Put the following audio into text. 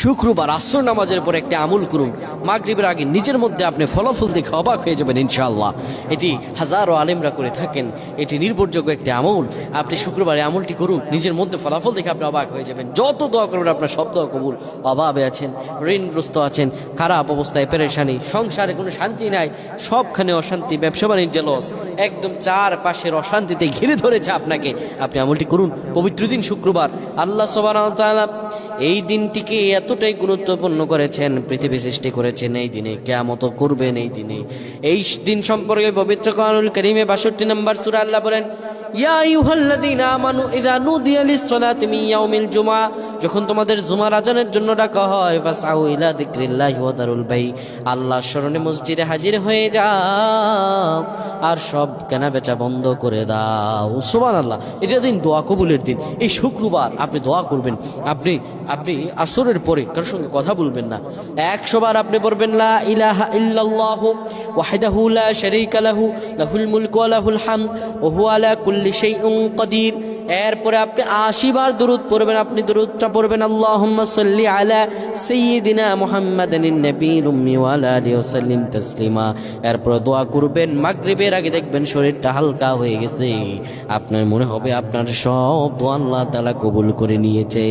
শুক্রবার আসর নামাজের পর একটি আমল করুন। মাগরিবের আগে নিজের মধ্যে আপনি ফলাফল দেখে অবাক হয়ে যাবেন ইনশাআল্লাহ। এটি হাজারো আলেমরা করে থাকেন, এটি নির্ভরযোগ্য একটি আমল। আপনি শুক্রবারে আমলটি করুন, নিজের মধ্যে ফলাফল দেখে আপনি অবাক হয়ে যাবেন। যত দোয়া করবেন, আপনার সব দোয়া কবুল অভাবে আছেন, ঋণগ্রস্ত আছেন, খারাপ অবস্থায় পেরেশানি, সংসারে কোনো শান্তি নাই, সবখানে অশান্তি, ব্যবসা বাণিজ্য লস একদম চার পাশের অশান্তিতে ঘিরে ধরেছে আপনাকে। আপনি আমলটি করুন, পবিত্র দিন শুক্রবার। আল্লাহ ওয়া এই দিনটিকে এতটাই গুরুত্বপূর্ণ করেছেন, পৃথিবী সৃষ্টি করেছেন এই দিনে, কেয়ামত করবেন এই দিনে। এই দিন সম্পর্কে পবিত্র কানুল করিমে বাষট্টি নম্বর সূরা আল্লাহ বলেন যখন তোমাদের জুমার আজানের জন্য আল্লাহর স্মরণে মসজিদে হাজির হয়ে যাও আর সব কেনা বেচা বন্ধ করে দাও। সুবহানাল্লাহ, এটা দিন দোয়া কবুলের দিন। এই শুক্রবার আপনি দোয়া করবেন। আপনি আপনি আসরের পরে কারোর সঙ্গে কথা বলবেন না। একশো বার আপনি পড়বেন, লা ইলাহা ইল্লাল্লাহু ওয়াহদাহু লা শারীকা লাহু, লাহুল মুলকু ওয়া লাহুল হামদ, ওয়া হুয়া আলা কুল্লি শাইইন কাদির। এরপরে আপনি আশি বার দরুদ পড়বেন, আপনি দরুদটা পড়বেন, আল্লাহুম্মা সাল্লি আলা সাইয়্যিদিনা মুহাম্মাদিন নবীর উম্মি ওয়া আলা আলিহি ওয়া সাল্লিম তাসলিমা। এরপর দোয়া করবেন, মাগরিবের আগে দেখবেন শরীরটা হালকা হয়ে গেছে। আপনার মনে হবে আপনার সব দোয়া আল্লাহ তাআলা কবুল করে নিয়েছে।